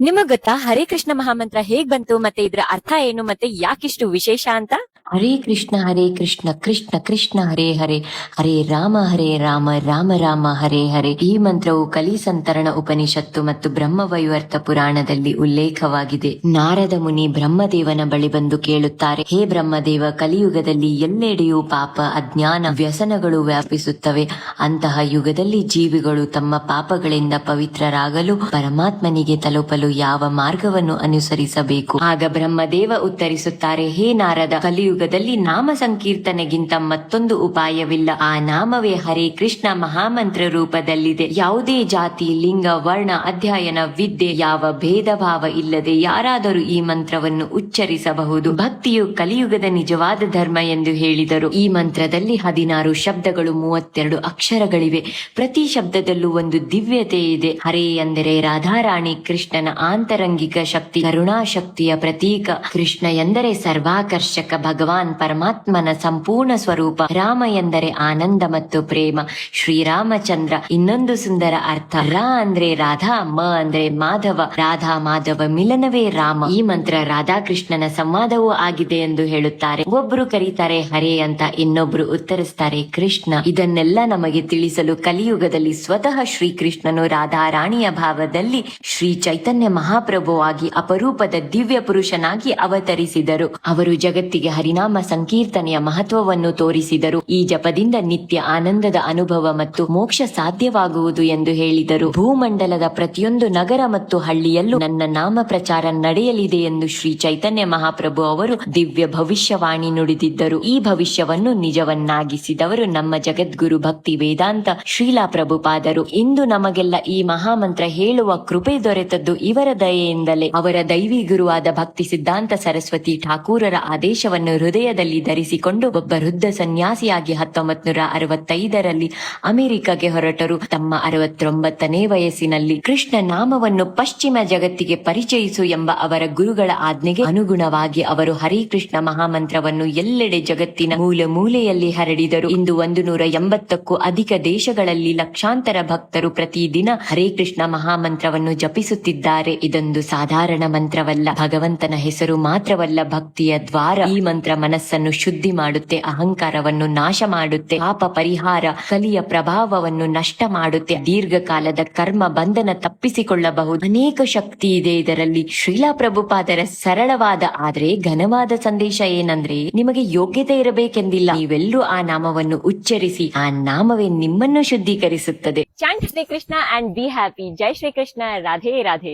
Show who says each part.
Speaker 1: ನಿಮಗ್ ಗೊತ್ತಾ? ಹರೇ ಕೃಷ್ಣ ಮಹಾಮಂತ್ರ ಹೇಗ್ ಬಂತು ಮತ್ತೆ ಇದ್ರ ಅರ್ಥ ಏನು ಮತ್ತೆ ಯಾಕಿಷ್ಟು ವಿಶೇಷ ಅಂತ?
Speaker 2: ಹರೇ ಕೃಷ್ಣ ಹರೇ ಕೃಷ್ಣ ಕೃಷ್ಣ ಕೃಷ್ಣ, ಹರೇ ಹರೇ ಹರೇ ರಾಮ ಹರೇ ರಾಮ ರಾಮ ರಾಮ, ಹರೇ ಹರೇ. ಈ ಮಂತ್ರವು ಕಲಿ ಸಂತರಣ ಉಪನಿಷತ್ತು ಮತ್ತು ಬ್ರಹ್ಮವೈವರ್ತ ಪುರಾಣದಲ್ಲಿ ಉಲ್ಲೇಖವಾಗಿದೆ. ನಾರದ ಮುನಿ ಬ್ರಹ್ಮದೇವನ ಬಳಿ ಬಂದು ಕೇಳುತ್ತಾರೆ, ಹೇ ಬ್ರಹ್ಮದೇವ, ಕಲಿಯುಗದಲ್ಲಿ ಎಲ್ಲೆಡೆಯೂ ಪಾಪ, ಅಜ್ಞಾನ, ವ್ಯಸನಗಳು ವ್ಯಾಪಿಸುತ್ತವೆ. ಅಂತಹ ಯುಗದಲ್ಲಿ ಜೀವಿಗಳು ತಮ್ಮ ಪಾಪಗಳಿಂದ ಪವಿತ್ರರಾಗಲು ಪರಮಾತ್ಮನಿಗೆ ತಲುಪಲು ಯಾವ ಮಾರ್ಗವನ್ನು ಅನುಸರಿಸಬೇಕು? ಆಗ ಬ್ರಹ್ಮದೇವ ಉತ್ತರಿಸುತ್ತಾರೆ, ಹೇ ನಾರದ ಕಲಿಯುಗದಲ್ಲಿ ನಾಮ ಸಂಕೀರ್ತನೆಗಿಂತ ಮತ್ತೊಂದು ಉಪಾಯವಿಲ್ಲ. ಆ ನಾಮವೇ ಹರೇ ಕೃಷ್ಣ ಮಹಾಮಂತ್ರ ರೂಪದಲ್ಲಿದೆ. ಯಾವುದೇ ಜಾತಿ, ಲಿಂಗ, ವರ್ಣ, ಅಧ್ಯಯನ, ವಿದ್ಯೆ, ಯಾವ ಭೇದ ಭಾವ ಇಲ್ಲದೆ ಯಾರಾದರೂ ಈ ಮಂತ್ರವನ್ನು ಉಚ್ಚರಿಸಬಹುದು. ಭಕ್ತಿಯು ಕಲಿಯುಗದ ನಿಜವಾದ ಧರ್ಮ ಎಂದು ಹೇಳಿದರು. ಈ ಮಂತ್ರದಲ್ಲಿ ಹದಿನಾರು ಶಬ್ದಗಳು, ಮೂವತ್ತೆರಡು ಅಕ್ಷರಗಳಿವೆ. ಪ್ರತಿ ಶಬ್ದದಲ್ಲೂ ಒಂದು ದಿವ್ಯತೆ ಇದೆ. ಹರೇ ಎಂದರೆ ರಾಧಾರಾಣಿ ಕೃಷ್ಣನ ಆಂತರಂಗಿಕ ಶಕ್ತಿ, ಕರುಣಾಶಕ್ತಿಯ ಪ್ರತೀಕ. ಕೃಷ್ಣ ಎಂದರೆ ಸರ್ವಾಕರ್ಷಕ ಭಗವಾನ್ ಪರಮಾತ್ಮನ ಸಂಪೂರ್ಣ ಸ್ವರೂಪ ರಾಮ ಎಂದರೆ ಆನಂದ ಮತ್ತು ಪ್ರೇಮ. ಶ್ರೀರಾಮಚಂದ್ರ ಇನ್ನೊಂದು ಸುಂದರ ಅರ್ಥ. ರ ಅಂದ್ರೆ ರಾಧಾ, ಮ ಅಂದ್ರೆ ಮಾಧವ, ರಾಧಾ, ಮಾಧವ ಮಿಲನವೇ ರಾಮ. ಈ ಮಂತ್ರ ರಾಧಾಕೃಷ್ಣನ ಸಂವಾದವೂ ಆಗಿದೆ ಎಂದು ಹೇಳುತ್ತಾರೆ. ಒಬ್ರು ಕರೀತಾರೆ, ಹರೇ ಅಂತ ಇನ್ನೊಬ್ರು ಉತ್ತರಿಸ್ತಾರೆ, ಕೃಷ್ಣ. ಇದನ್ನೆಲ್ಲ ನಮಗೆ ತಿಳಿಸಲು ಕಲಿಯುಗದಲ್ಲಿ ಸ್ವತಃ ಶ್ರೀಕೃಷ್ಣನು ರಾಧಾರಾಣಿಯ ಭಾವದಲ್ಲಿ ಶ್ರೀ ಚೈತನ್ಯ ಮಹಾಪ್ರಭುವಾಗಿ ಅಪರೂಪದ ದಿವ್ಯ ಪುರುಷನಾಗಿ ಅವತರಿಸಿದರು. ಅವರು ಜಗತ್ತಿಗೆ ಹರಿನಾಮ ಸಂಕೀರ್ತನೆಯ ಮಹತ್ವವನ್ನು ತೋರಿಸಿದರು. ಈ ಜಪದಿಂದ ನಿತ್ಯ ಆನಂದದ ಅನುಭವ ಮತ್ತು ಮೋಕ್ಷ ಸಾಧ್ಯವಾಗುವುದು ಎಂದು ಹೇಳಿದರು. ಭೂಮಂಡಲದ ಪ್ರತಿಯೊಂದು ನಗರ ಮತ್ತು ಹಳ್ಳಿಯಲ್ಲೂ ನನ್ನ ನಾಮ ಪ್ರಚಾರ ನಡೆಯಲಿದೆ ಎಂದು ಶ್ರೀ ಚೈತನ್ಯ ಮಹಾಪ್ರಭು ಅವರು ದಿವ್ಯ ಭವಿಷ್ಯವಾಣಿ ನುಡಿದಿದ್ದರು. ಈ ಭವಿಷ್ಯವನ್ನು ನಿಜವನ್ನಾಗಿಸಿದವರು ನಮ್ಮ ಜಗದ್ಗುರು ಭಕ್ತಿ ವೇದಾಂತ ಶ್ರೀಲಾ ಪ್ರಭುಪಾದರು. ಇಂದು ನಮಗೆಲ್ಲ ಈ ಮಹಾಮಂತ್ರ ಹೇಳುವ ಕೃಪೆ ದೊರೆತದ್ದು ಇವರ ದಯೆಯಿಂದಲೇ. ಅವರ ದೈವಿ ಗುರುವಾದ ಭಕ್ತಿ ಸಿದ್ಧಾಂತ ಸರಸ್ವತಿ ಠಾಕೂರರ ಆದೇಶವನ್ನು ಹೃದಯದಲ್ಲಿ ಧರಿಸಿಕೊಂಡು ಒಬ್ಬ ವೃದ್ಧ ಸನ್ಯಾಸಿಯಾಗಿ ಹತ್ತೊಂಬತ್ ನೂರ ಅರವತ್ತೈದರಲ್ಲಿ ಅಮೆರಿಕಗೆ ಹೊರಟರು. ತಮ್ಮ ಅರವತ್ತೊಂಬತ್ತನೇ ವಯಸ್ಸಿನಲ್ಲಿ ಕೃಷ್ಣ ನಾಮವನ್ನು ಪಶ್ಚಿಮ ಜಗತ್ತಿಗೆ ಪರಿಚಯಿಸು ಎಂಬ ಅವರ ಗುರುಗಳ ಆಜ್ಞೆಗೆ ಅನುಗುಣವಾಗಿ ಅವರು ಹರಿ ಕೃಷ್ಣ ಮಹಾಮಂತ್ರವನ್ನು ಎಲ್ಲೆಡೆ ಜಗತ್ತಿನ ಮೂಲೆ ಮೂಲೆಯಲ್ಲಿ ಹರಡಿದರು. ಇಂದು ಒಂದು ನೂರ ಎಂಬತ್ತಕ್ಕೂ ಅಧಿಕ ದೇಶಗಳಲ್ಲಿ ಲಕ್ಷಾಂತರ ಭಕ್ತರು ಪ್ರತಿದಿನ ಹರೇ ಕೃಷ್ಣ ಮಹಾಮಂತ್ರವನ್ನು ಜಪಿಸುತ್ತಿದ್ದಾರೆ. ಇದೊಂದು ಸಾಧಾರಣ ಮಂತ್ರವಲ್ಲ. ಭಗವಂತನ ಹೆಸರು ಮಾತ್ರವಲ್ಲ, ಭಕ್ತಿಯ ದ್ವಾರ. ಈ ಮಂತ್ರ ಮನಸ್ಸನ್ನು ಶುದ್ಧಿ ಮಾಡುತ್ತೆ, ಅಹಂಕಾರವನ್ನು ನಾಶ ಮಾಡುತ್ತೆ, ಪಾಪ ಪರಿಹಾರ, ಕಲಿಯ ಪ್ರಭಾವವನ್ನು ನಷ್ಟ ಮಾಡುತ್ತೆ, ದೀರ್ಘಕಾಲದ ಕರ್ಮ ಬಂಧನ ತಪ್ಪಿಸಿಕೊಳ್ಳಬಹುದು. ಅನೇಕ ಶಕ್ತಿ ಇದೆ ಇದರಲ್ಲಿ. ಶ್ರೀಲಾ ಪ್ರಭುಪಾದರ ಸರಳವಾದ ಆದ್ರೆ ಘನವಾದ ಸಂದೇಶ ಏನಂದ್ರೆ, ನಿಮಗೆ ಯೋಗ್ಯತೆ ಇರಬೇಕೆಂದಿಲ್ಲ. ನೀವೆಲ್ಲರೂ ಆ ನಾಮವನ್ನು ಉಚ್ಚರಿಸಿ, ಆ ನಾಮವೇ ನಿಮ್ಮನ್ನು ಶುದ್ಧೀಕರಿಸುತ್ತದೆ.
Speaker 1: Shri Krishna and be happy Jai Shri Krishna Radhe Radhe